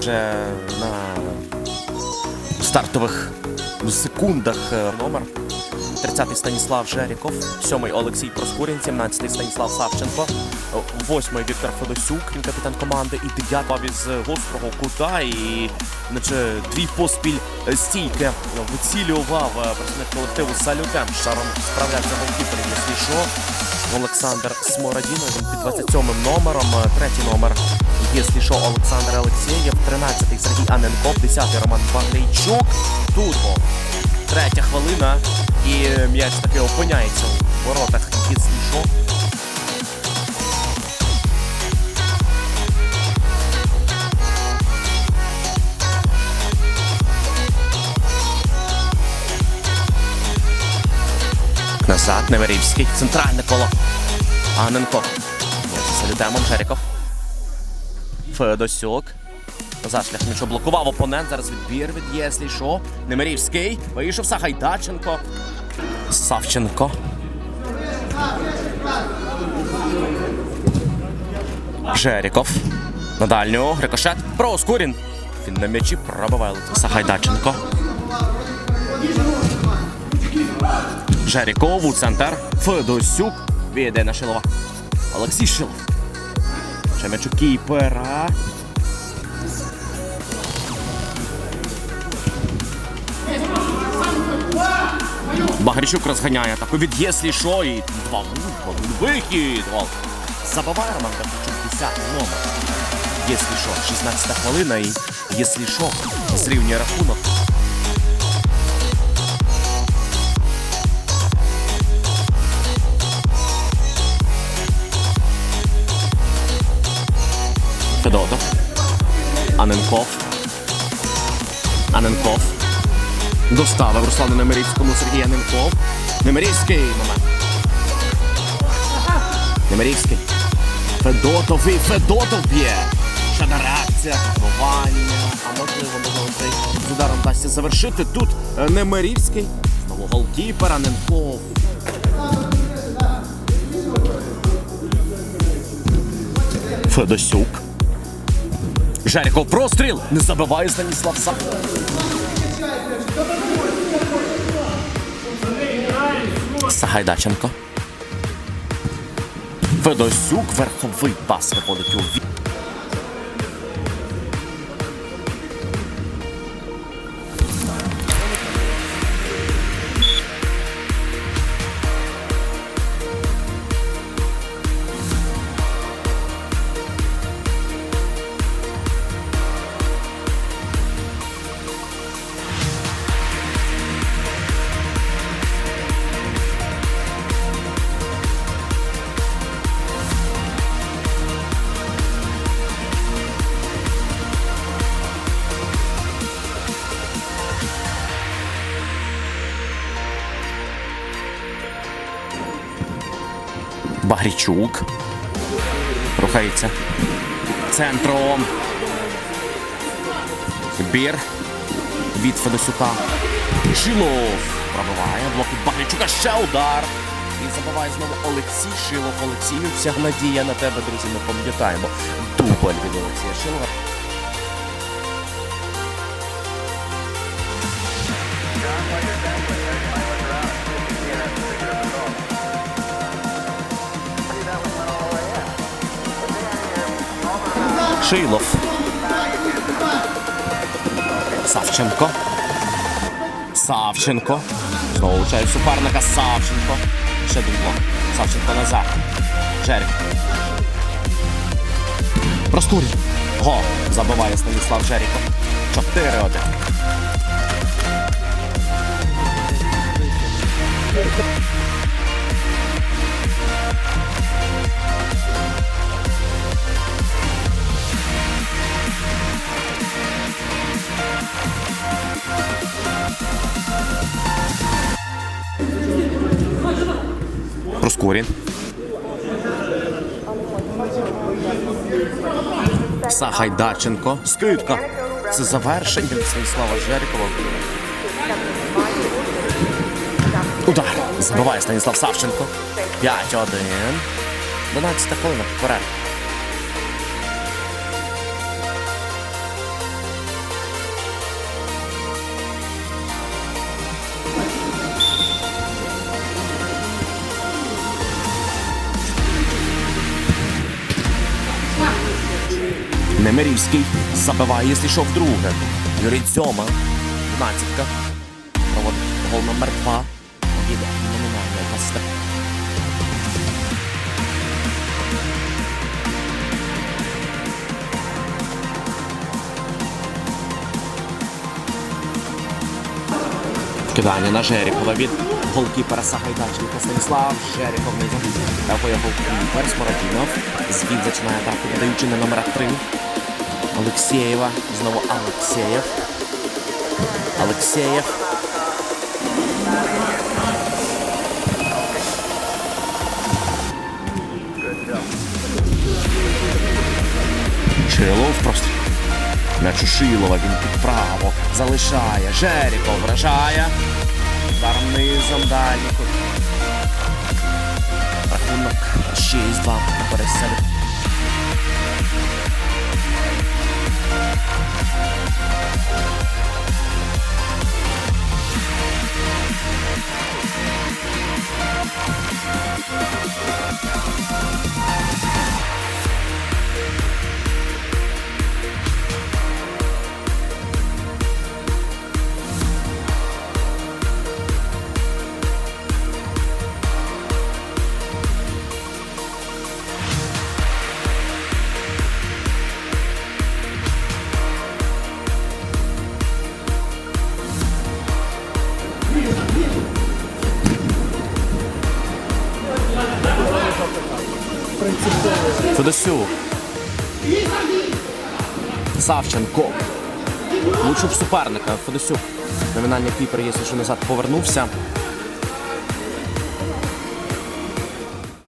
Вже на стартових секундах е, номер. 30-й Станіслав Жеріков, 7-й Олексій Проскурін, 17-й Станіслав Савченко, 8-й Віктор Федосюк, він капітан команди, і 9-й з гострого кута. І наче дві поспіль стійки вицілював е, представник колективу Салютем. Шаром справлявся голкіпер, що. Олександр Сморадіно, він під 27 номером, третій номер. Якщо що, Олександр Олексєєв, 13-й Сергій Аненков, 10-й Роман Багрійчук. Тут. Третя хвилина, і м'яч таки опиняється в воротах Єслішо. Назад, Неверівський, центральне коло. Аненков. З Салютемом Федосюк. Зашлях м'ячо блокував опонент. Зараз відбір від Єслі Шо. Немирівський. Вийшов Сагайдаченко. Савченко. Жеріков. На дальню. Рикошет. Проскурін. Він на м'ячі пробиває Сагайдаченко. Жеріков у. Федосюк. Віде на Шилова. Олексій Шилов. У кіпера. Багрічук розганяє атаку від Єслі Шо і два вихід. Гол. Забиває Роман Багрічук 10 номер. Єслі Шо, 16 хвилина і Єслі Шо зрівнює рахунок. Аненков. Аненков. Доставив Руслану Немирівському Сергій Аненков. Немирівський момент. Немирівський. Федотов і Федотов б'є. Ще на реакція, пробування. А можливо, можливо, цей з ударом вдасться завершити. Тут е, Немирівський. Знову голкіпер Аненков. Федосюк. Жеріков простріл. Не забиває Станіслав Сам. Сагайдаченко. Федосюк. Верховий пас виходить у ві. Багрічук. Рухається. Центром. Бір. Від Федосюка. Шилов. Пробиває. Блок від Багрічука. Ще удар. І забиває знову Олексій Шилов. Олексію, вся надія на тебе, друзі, ми пам'ятаємо. Дубль від Олексія Шилова. Шилов. Савченко. Савченко. Знову влучає суперника Савченко. Ще один блок. Савченко назад. Жерік. Простурі. Го. Забиває Станіслав Жеріков. 4-1. Проскурін. Сахайдаченко. Скидка. Це завершення Станіслава Жерікова. Удар. Забиває Станіслав Савченко. 5-1. 12 хвилина поперед. Немирівський забиває, якщо йшов друге. Юрій Дзьома. 12-ка. Проводить гол номер 2. Їде номінальний пастер. Вкидання на Жерікова від голкіпера Сагайдачника Станіслав Жеріков не Такої голкіпер Смородінов. Звід починає атаку, подаючи на номера 3. Олексєєва. Знову Алексєєв. Алексєєв. Шилов просто. У Шилова, він під право залишає. Жеріков вражає. Ударом низом далі. Рахунок 6-2 Thank пересеред. Федосюк. Савченко. Влучив суперника. Федосюк. Номінальний кіпер, якщо що назад повернувся.